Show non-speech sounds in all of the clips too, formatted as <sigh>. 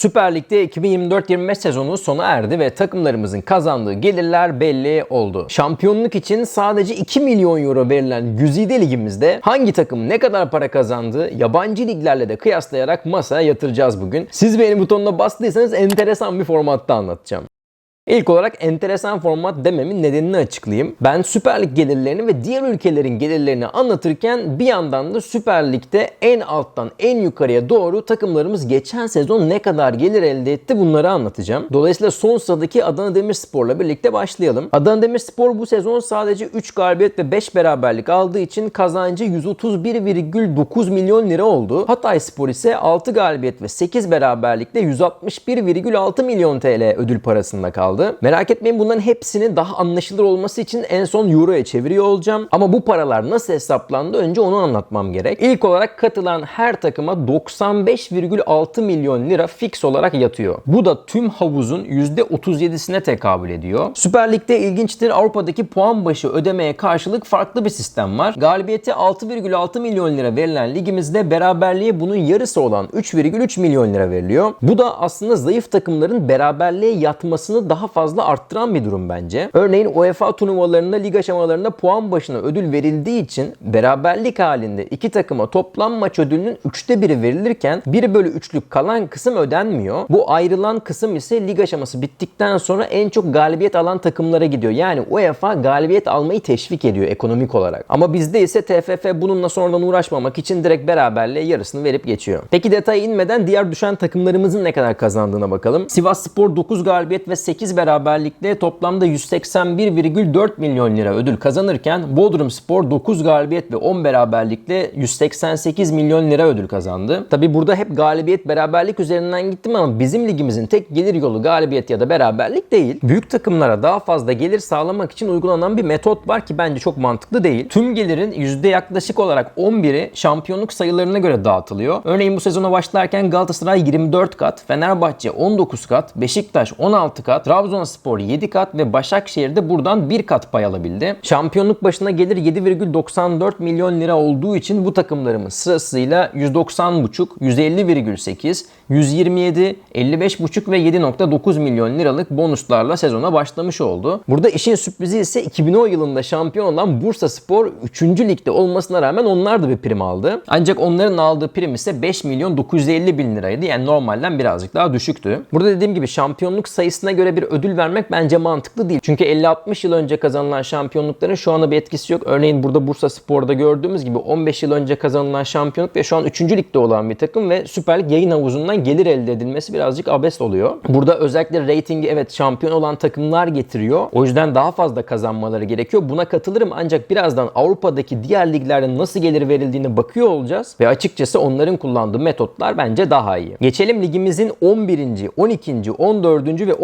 Süper Lig'de 2024-25 sezonu sona erdi ve takımlarımızın kazandığı gelirler belli oldu. Şampiyonluk için sadece 2 milyon euro verilen Güzide Ligimizde hangi takım ne kadar para kazandı yabancı liglerle de kıyaslayarak masaya yatıracağız bugün. Siz beğeni butonuna bastıysanız enteresan bir formatta anlatacağım. İlk olarak enteresan format dememin nedenini açıklayayım. Ben Süper Lig gelirlerini ve diğer ülkelerin gelirlerini anlatırken bir yandan da Süper Lig'de en alttan en yukarıya doğru takımlarımız geçen sezon ne kadar gelir elde etti bunları anlatacağım. Dolayısıyla son sıradaki Adana Demirspor'la birlikte başlayalım. Adana Demirspor bu sezon sadece 3 galibiyet ve 5 beraberlik aldığı için kazancı 131,9 milyon lira oldu. Hatay Spor ise 6 galibiyet ve 8 beraberlikle 161,6 milyon TL ödül parasında kaldı. Merak etmeyin bunların hepsini daha anlaşılır olması için en son Euro'ya çeviriyor olacağım. Ama bu paralar nasıl hesaplandı önce onu anlatmam gerek. İlk olarak katılan her takıma 95,6 milyon lira fix olarak yatıyor. Bu da tüm havuzun %37'sine tekabül ediyor. Süper Lig'de ilginçtir Avrupa'daki puan başı ödemeye karşılık farklı bir sistem var. Galibiyeti 6,6 milyon lira verilen ligimizde beraberliğe bunun yarısı olan 3,3 milyon lira veriliyor. Bu da aslında zayıf takımların beraberliğe yatmasını daha fazla arttıran bir durum bence. Örneğin UEFA turnuvalarında lig aşamalarında puan başına ödül verildiği için beraberlik halinde iki takıma toplam maç ödülünün üçte biri verilirken 1 bölü 3'lük kalan kısım ödenmiyor. Bu ayrılan kısım ise lig aşaması bittikten sonra en çok galibiyet alan takımlara gidiyor. Yani UEFA galibiyet almayı teşvik ediyor ekonomik olarak. Ama bizde ise TFF bununla sonradan uğraşmamak için direkt beraberliğe yarısını verip geçiyor. Peki detaya inmeden diğer düşen takımlarımızın ne kadar kazandığına bakalım. Sivas Spor 9 galibiyet ve 8 beraberlikle toplamda 181,4 milyon lira ödül kazanırken Bodrum Spor 9 galibiyet ve 10 beraberlikle 188 milyon lira ödül kazandı. Tabi burada hep galibiyet beraberlik üzerinden gittim ama bizim ligimizin tek gelir yolu galibiyet ya da beraberlik değil. Büyük takımlara daha fazla gelir sağlamak için uygulanan bir metot var ki bence çok mantıklı değil. Tüm gelirin yüzde yaklaşık olarak 11'i şampiyonluk sayılarına göre dağıtılıyor. Örneğin bu sezona başlarken Galatasaray 24 kat, Fenerbahçe 19 kat, Beşiktaş 16 kat, Trabzonspor 7 kat ve Başakşehir de buradan 1 kat pay alabildi. Şampiyonluk başına gelir 7,94 milyon lira olduğu için bu takımlarımız sırasıyla 190,5, 150,8, 127, 55,5 ve 7,9 milyon liralık bonuslarla sezona başlamış oldu. Burada işin sürprizi ise 2010 yılında şampiyon olan Bursa Spor 3. ligde olmasına rağmen onlar da bir prim aldı. Ancak onların aldığı prim ise 5 milyon 950 bin liraydı. Yani normalden birazcık daha düşüktü. Burada dediğim gibi şampiyonluk sayısına göre bir ödül vermek bence mantıklı değil. Çünkü 50-60 yıl önce kazanılan şampiyonlukların şu anda bir etkisi yok. Örneğin burada Bursa Spor'da gördüğümüz gibi 15 yıl önce kazanılan şampiyonluk ve şu an 3. ligde olan bir takım ve Süper Lig yayın havuzundan gelir elde edilmesi birazcık abes oluyor. Burada özellikle reytingi evet şampiyon olan takımlar getiriyor. O yüzden daha fazla kazanmaları gerekiyor. Buna katılırım ancak birazdan Avrupa'daki diğer liglerde nasıl gelir verildiğini bakıyor olacağız ve açıkçası onların kullandığı metotlar bence daha iyi. Geçelim ligimizin 11. 12. 14. ve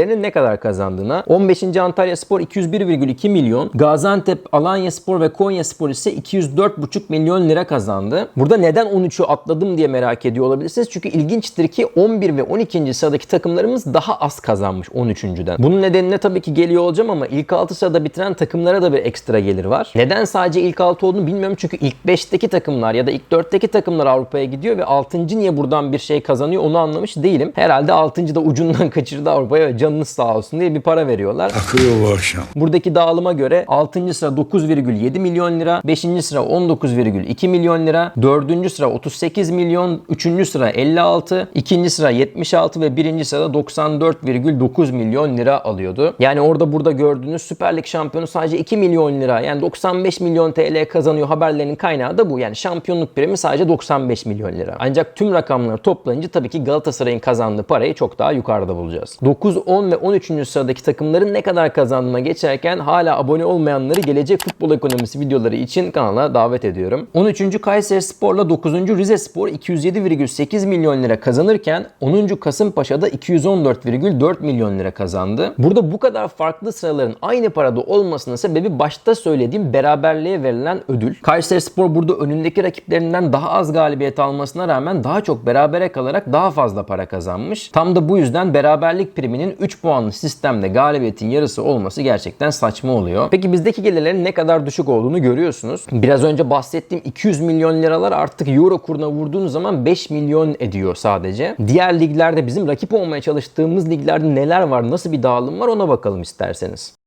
15.lerinin ne kadar kazandığına. 15. Antalya Spor 201,2 milyon, Gaziantep, Alanya Spor ve Konya Spor ise 204,5 milyon lira kazandı. Burada neden 13'ü atladım diye merak ediyor olabilirsiniz. Çünkü ilginçtir ki 11 ve 12. sıradaki takımlarımız daha az kazanmış 13.den. Bunun nedenine tabii ki geliyor olacağım ama ilk 6 sırada bitiren takımlara da bir ekstra gelir var. Neden sadece ilk 6 olduğunu bilmiyorum çünkü ilk 5'teki takımlar ya da ilk 4'teki takımlar Avrupa'ya gidiyor ve 6. niye buradan bir şey kazanıyor onu anlamış değilim. Herhalde 6. da ucundan <laughs> kaçırdı Avrupa'ya ve canınız sağ olsun diye bir para veriyorlar. Akıyor bu akşam. Buradaki dağılıma göre 6. sıra 9,7 milyon lira, 5. sıra 19,2 milyon lira, 4. sıra 38 milyon, 3. sıra 56, 2. sıra 76 ve 1. sırada 94,9 milyon lira alıyordu. Yani orada burada gördüğünüz Süper Lig şampiyonu sadece 2 milyon lira yani 95 milyon TL kazanıyor haberlerinin kaynağı da bu. Yani şampiyonluk primi sadece 95 milyon lira. Ancak tüm rakamları toplayınca tabii ki Galatasaray'ın kazandığı parayı çok daha yukarıda bulacağız. 9, 10 ve 13. sıradaki takımların ne kadar kazandığına geçerken hala abone olmayanları gelecek futbol ekonomisi videoları için kanala davet ediyorum. 13. Kayseri Spor'la 9. Rize Spor 207,8 milyon lira kazanırken 10. Kasımpaşa'da 214,4 milyon lira kazandı. Burada bu kadar farklı sıraların aynı parada olmasının sebebi başta söylediğim beraberliğe verilen ödül. Kayseri Spor burada önündeki rakiplerinden daha az galibiyet almasına rağmen daha çok berabere kalarak daha fazla para kazanmış. Tam da bu yüzden beraberlik priminin 3 3 puanlı sistemde galibiyetin yarısı olması gerçekten saçma oluyor. Peki bizdeki gelirlerin ne kadar düşük olduğunu görüyorsunuz. Biraz önce bahsettiğim 200 milyon liralar artık euro kuruna vurduğunuz zaman 5 milyon ediyor sadece. Diğer liglerde bizim rakip olmaya çalıştığımız liglerde neler var, nasıl bir dağılım var ona bakalım isterseniz.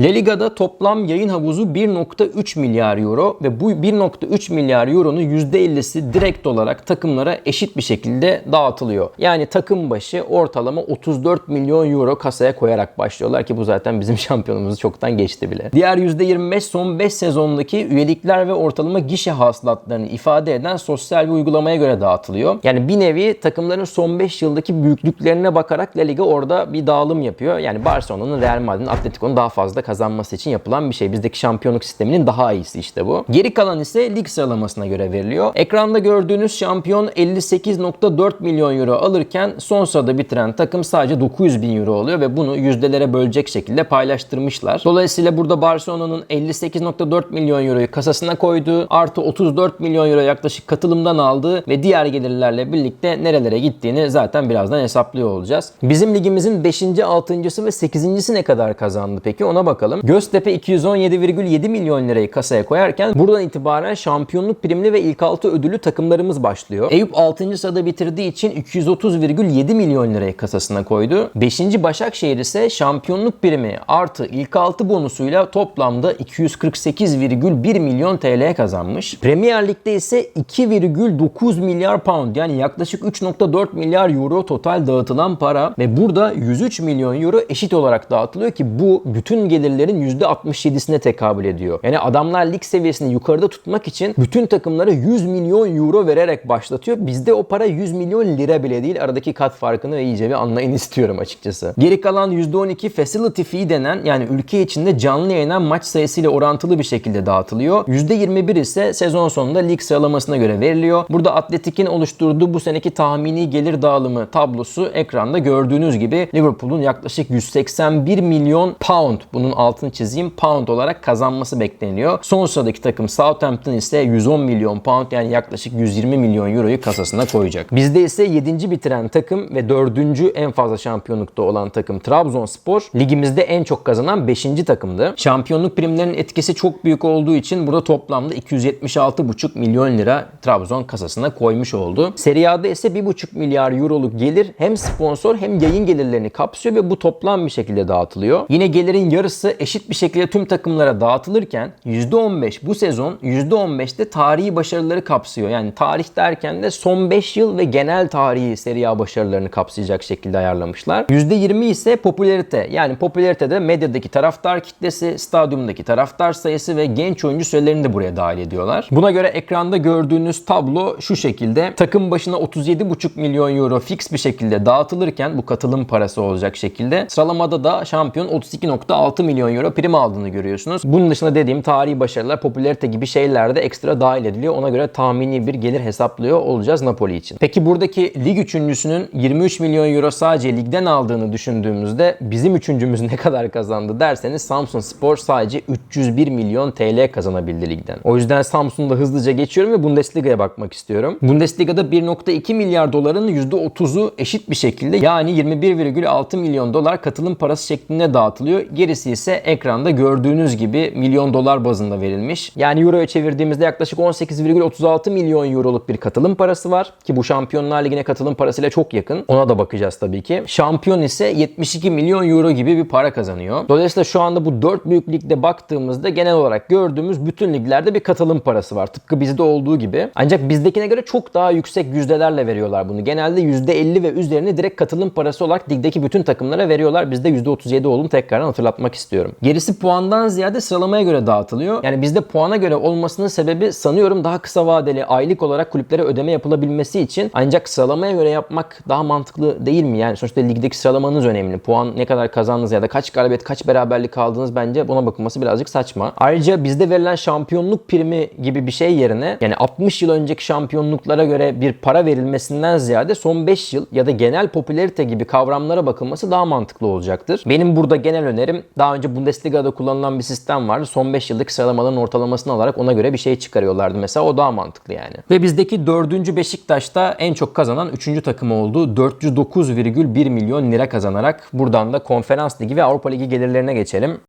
La Liga'da toplam yayın havuzu 1.3 milyar euro ve bu 1.3 milyar euronun %50'si direkt olarak takımlara eşit bir şekilde dağıtılıyor. Yani takım başı ortalama 34 milyon euro kasaya koyarak başlıyorlar ki bu zaten bizim <laughs> şampiyonumuzu çoktan geçti bile. Diğer %25 son 5 sezondaki üyelikler ve ortalama gişe hasılatlarını ifade eden sosyal bir uygulamaya göre dağıtılıyor. Yani bir nevi takımların son 5 yıldaki büyüklüklerine bakarak La Liga orada bir dağılım yapıyor. Yani Barcelona'nın, Real Madrid'in, Atletico'nun daha fazla kazanması için yapılan bir şey. Bizdeki şampiyonluk sisteminin daha iyisi işte bu. Geri kalan ise lig sıralamasına göre veriliyor. Ekranda gördüğünüz şampiyon 58.4 milyon euro alırken son sırada bitiren takım sadece 900 bin euro oluyor ve bunu yüzdelere bölecek şekilde paylaştırmışlar. Dolayısıyla burada Barcelona'nın 58.4 milyon euroyu kasasına koyduğu artı 34 milyon euro yaklaşık katılımdan aldığı ve diğer gelirlerle birlikte nerelere gittiğini zaten birazdan hesaplıyor olacağız. Bizim ligimizin 5. 6.sı ve 8.si ne kadar kazandı peki ona bakalım. Göztepe 217,7 milyon lirayı kasaya koyarken buradan itibaren şampiyonluk primli ve ilk altı ödülü takımlarımız başlıyor. Eyüp 6. sırada bitirdiği için 230,7 milyon lirayı kasasına koydu. 5. Başakşehir ise şampiyonluk primi artı ilk altı bonusuyla toplamda 248,1 milyon TL kazanmış. Premier Lig'de ise 2,9 milyar pound yani yaklaşık 3.4 milyar euro total dağıtılan para ve burada 103 milyon euro eşit olarak dağıtılıyor ki bu bütün gelirlerin %67'sine tekabül ediyor. Yani adamlar lig seviyesini yukarıda tutmak için bütün takımlara 100 milyon euro vererek başlatıyor. Bizde o para 100 milyon lira bile değil. Aradaki kat farkını iyice bir anlayın <laughs> istiyorum açıkçası. Geri kalan %12 facility fee denen yani ülke içinde canlı yayınlanan maç sayısıyla orantılı bir şekilde dağıtılıyor. %21 ise sezon sonunda lig sıralamasına göre veriliyor. Burada Atletik'in oluşturduğu bu seneki tahmini gelir dağılımı tablosu ekranda gördüğünüz gibi Liverpool'un yaklaşık 181 milyon pound bunun altını çizeyim pound olarak kazanması bekleniyor. Son sıradaki takım Southampton ise 110 milyon pound yani yaklaşık 120 milyon euroyu kasasına koyacak. Bizde ise 7. bitiren takım ve 4. en fazla şampiyonlukta olan takım Trabzonspor ligimizde en çok kazanan 5. takımdı. Şampiyonluk primlerinin etkisi çok büyük olduğu için burada toplamda 276,5 milyon lira Trabzon kasasına koymuş oldu. Serie A'da ise 1,5 milyar euroluk gelir hem sponsor hem yayın gelirlerini kapsıyor ve bu toplam bir şekilde dağıtılıyor. Yine gelirin yarısı eşit bir şekilde tüm takımlara dağıtılırken %15 bu sezon %15'te tarihi başarıları kapsıyor. Yani tarih derken de son 5 yıl ve genel tarihi Serie A başarılarını kapsayacak şekilde ayarlamışlar. %20 ise popülerite. Yani popülaritede medyadaki taraftar kitlesi, stadyumdaki taraftar sayısı ve genç oyuncu sürelerini de buraya dahil ediyorlar. Buna göre ekranda gördüğünüz tablo şu şekilde. Takım başına 37,5 milyon euro fix bir şekilde dağıtılırken bu katılım parası olacak şekilde sıralamada da şampiyon 32.6 milyon euro prim aldığını görüyorsunuz. Bunun dışında dediğim tarihi başarılar, popülarite gibi şeyler de ekstra dahil ediliyor. Ona göre tahmini bir gelir hesaplıyor olacağız Napoli için. Peki buradaki lig üçüncüsünün 23 milyon euro sadece ligden aldığını düşündüğümüzde bizim üçüncümüz <laughs> ne kadar kazandı derseniz Samsun Spor sadece 301 milyon TL kazanabildi ligden. O yüzden Samsun'da hızlıca geçiyorum ve Bundesliga'ya bakmak istiyorum. Bundesliga'da 1.2 milyar doların %30'u eşit bir şekilde yani 21,6 milyon dolar katılım parası şeklinde dağıtılıyor. Gerisi ise ekranda gördüğünüz gibi milyon dolar bazında verilmiş. Yani euroya çevirdiğimizde yaklaşık 18,36 milyon euroluk bir katılım parası var ki bu Şampiyonlar Ligi'ne katılım parasıyla çok yakın. Ona da bakacağız tabii ki. Şampiyon ise 72 milyon euro gibi bir para kazanıyor. Dolayısıyla şu anda bu 4 büyük ligde baktığımızda genel olarak gördüğümüz bütün liglerde bir katılım parası var. Tıpkı bizde olduğu gibi. Ancak bizdekine göre çok daha yüksek yüzdelerle veriyorlar bunu. Genelde %50 ve üzerini direkt katılım parası olarak ligdeki bütün takımlara veriyorlar. Bizde %37 olduğunu tekrardan hatırlatmak istiyorum. Gerisi puandan ziyade sıralamaya göre dağıtılıyor. Yani bizde puana göre olmasının sebebi sanıyorum daha kısa vadeli aylık olarak kulüplere ödeme yapılabilmesi için. Ancak sıralamaya göre yapmak daha mantıklı değil mi? Yani sonuçta ligdeki sıralamanız önemli. Puan ne kadar kazandınız ya da kaç galibiyet kaç beraberlik aldınız bence buna bakılması birazcık saçma. Ayrıca bizde verilen şampiyonluk primi gibi bir şey yerine yani 60 yıl önceki şampiyonluklara göre bir para verilmesinden ziyade son 5 yıl ya da genel popülerite gibi kavramlara bakılması daha mantıklı olacaktır. Benim burada genel önerim daha Daha önce Bundesliga'da kullanılan bir sistem vardı. Son 5 yıllık sıralamaların ortalamasını alarak ona göre bir şey çıkarıyorlardı mesela. O daha mantıklı yani. Ve bizdeki 4. Beşiktaş'ta en çok kazanan 3. takım oldu. 409,1 milyon lira kazanarak buradan da Konferans Ligi ve Avrupa Ligi gelirlerine geçelim.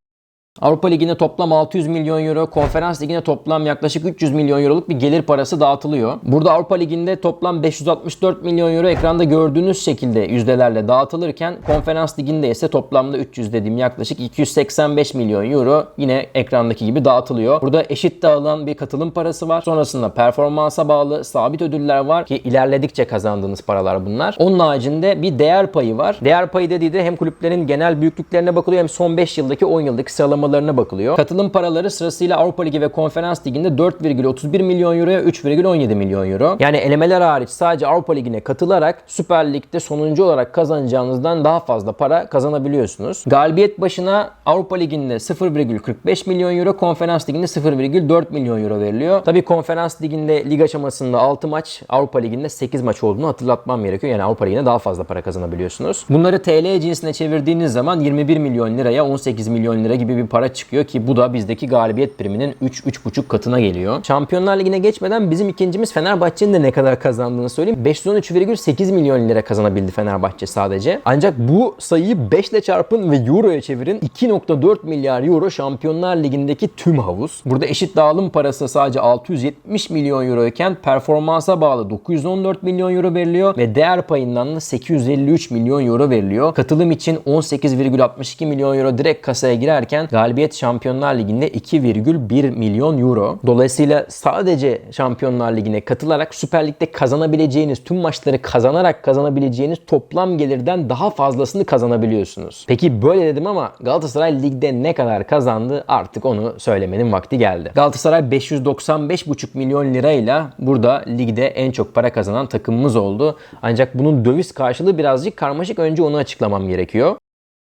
Avrupa Ligi'ne toplam 600 milyon euro, Konferans Ligi'ne toplam yaklaşık 300 milyon euroluk bir gelir parası dağıtılıyor. Burada Avrupa Ligi'nde toplam 564 milyon euro ekranda gördüğünüz şekilde yüzdelerle dağıtılırken Konferans Ligi'nde ise toplamda 300 dediğim yaklaşık 285 milyon euro yine ekrandaki gibi dağıtılıyor. Burada eşit dağılan bir katılım parası var. Sonrasında performansa bağlı sabit ödüller var ki ilerledikçe kazandığınız paralar bunlar. Onun haricinde bir değer payı var. Değer payı dediği de hem kulüplerin genel büyüklüklerine bakılıyor hem son 5 yıldaki 10 yıldaki sıralama sıralamalarına bakılıyor. Katılım paraları sırasıyla Avrupa Ligi ve Konferans Ligi'nde 4,31 milyon euroya 3,17 milyon euro. Yani elemeler hariç sadece Avrupa Ligi'ne katılarak Süper Lig'de sonuncu olarak kazanacağınızdan daha fazla para kazanabiliyorsunuz. Galibiyet başına Avrupa Ligi'nde 0,45 milyon euro, Konferans Ligi'nde 0,4 milyon euro veriliyor. Tabi Konferans Ligi'nde lig aşamasında 6 maç, Avrupa Ligi'nde 8 maç olduğunu hatırlatmam gerekiyor. Yani Avrupa Ligi'ne daha fazla para kazanabiliyorsunuz. Bunları TL cinsine çevirdiğiniz zaman 21 milyon liraya 18 milyon lira gibi bir para çıkıyor ki bu da bizdeki galibiyet priminin 3-3,5 katına geliyor. Şampiyonlar Ligi'ne geçmeden bizim ikincimiz Fenerbahçe'nin de ne kadar kazandığını söyleyeyim. 513,8 milyon lira kazanabildi Fenerbahçe sadece. Ancak bu sayıyı 5 ile çarpın ve Euro'ya çevirin. 2.4 milyar Euro Şampiyonlar Ligi'ndeki tüm havuz. Burada eşit dağılım parası sadece 670 milyon Euro iken performansa bağlı 914 milyon Euro veriliyor ve değer payından da 853 milyon Euro veriliyor. Katılım için 18,62 milyon Euro direkt kasaya girerken galibiyet Şampiyonlar Ligi'nde 2,1 milyon Euro. Dolayısıyla sadece Şampiyonlar Ligi'ne katılarak Süper Lig'de kazanabileceğiniz tüm maçları kazanarak kazanabileceğiniz toplam gelirden daha fazlasını kazanabiliyorsunuz. Peki böyle dedim ama Galatasaray ligde ne kadar kazandı artık onu söylemenin vakti geldi. Galatasaray 595,5 milyon lirayla burada ligde en çok para kazanan takımımız oldu. Ancak bunun döviz karşılığı birazcık karmaşık. Önce onu açıklamam gerekiyor.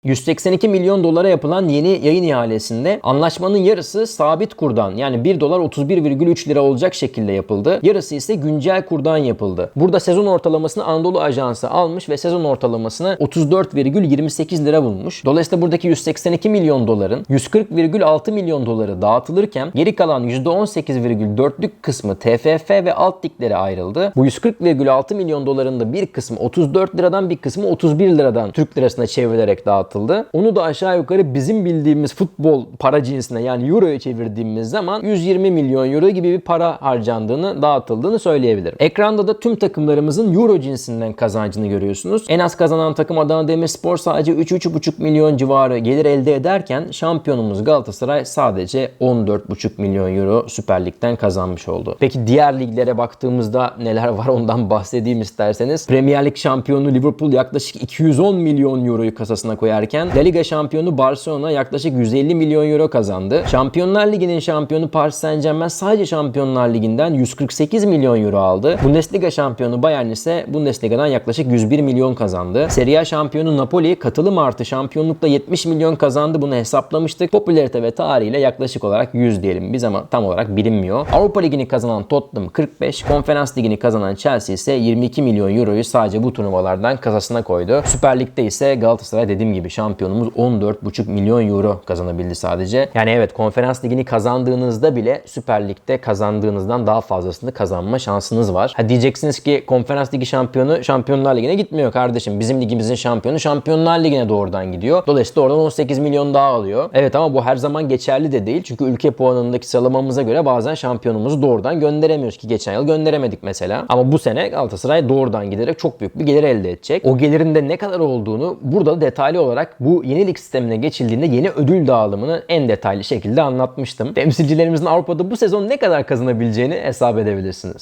182 milyon dolara yapılan yeni yayın ihalesinde anlaşmanın yarısı sabit kurdan yani 1 dolar 31,3 lira olacak şekilde yapıldı. Yarısı ise güncel kurdan yapıldı. Burada sezon ortalamasını Anadolu Ajansı almış ve sezon ortalamasını 34,28 lira bulmuş. Dolayısıyla buradaki 182 milyon doların 140,6 milyon doları dağıtılırken geri kalan %18,4'lük kısmı TFF ve alt liglere ayrıldı. Bu 140,6 milyon doların da bir kısmı 34 liradan bir kısmı 31 liradan Türk lirasına çevrilerek dağıtıldı dağıtıldı. Onu da aşağı yukarı bizim bildiğimiz futbol para cinsine yani euroya çevirdiğimiz zaman 120 milyon euro gibi bir para harcandığını, dağıtıldığını söyleyebilirim. Ekranda da tüm takımlarımızın euro cinsinden kazancını görüyorsunuz. En az kazanan takım Adana Demirspor sadece 3-3,5 milyon civarı gelir elde ederken şampiyonumuz Galatasaray sadece 14,5 milyon euro Süper Lig'den kazanmış oldu. Peki diğer liglere baktığımızda neler var ondan bahsedeyim isterseniz. Premier Lig şampiyonu Liverpool yaklaşık 210 milyon euroyu kasasına koyar ederken La Liga şampiyonu Barcelona yaklaşık 150 milyon euro kazandı. Şampiyonlar Ligi'nin şampiyonu Paris Saint Germain sadece Şampiyonlar Ligi'nden 148 milyon euro aldı. Bundesliga şampiyonu Bayern ise Bundesliga'dan yaklaşık 101 milyon kazandı. Serie A şampiyonu Napoli katılım artı şampiyonlukta 70 milyon kazandı. Bunu hesaplamıştık. Popülarite ve tarihiyle yaklaşık olarak 100 diyelim biz ama tam olarak bilinmiyor. Avrupa Ligi'ni kazanan Tottenham 45, Konferans Ligi'ni kazanan Chelsea ise 22 milyon euroyu sadece bu turnuvalardan kasasına koydu. Süper Lig'de ise Galatasaray dediğim gibi şampiyonumuz 14,5 milyon euro kazanabildi sadece. Yani evet konferans ligini kazandığınızda bile Süper Lig'de kazandığınızdan daha fazlasını kazanma şansınız var. Ha diyeceksiniz ki konferans ligi şampiyonu Şampiyonlar Ligi'ne gitmiyor kardeşim. Bizim ligimizin şampiyonu Şampiyonlar Ligi'ne doğrudan gidiyor. Dolayısıyla oradan 18 milyon daha alıyor. Evet ama bu her zaman geçerli de değil. Çünkü ülke puanındaki sıralamamıza göre bazen şampiyonumuzu doğrudan gönderemiyoruz ki geçen yıl gönderemedik mesela. Ama bu sene Galatasaray doğrudan giderek çok büyük bir gelir elde edecek. O gelirin de ne kadar olduğunu burada detaylı olarak bu yenilik sistemine geçildiğinde yeni ödül dağılımını en detaylı şekilde anlatmıştım. Temsilcilerimizin Avrupa'da bu sezon ne kadar kazanabileceğini hesap edebilirsiniz.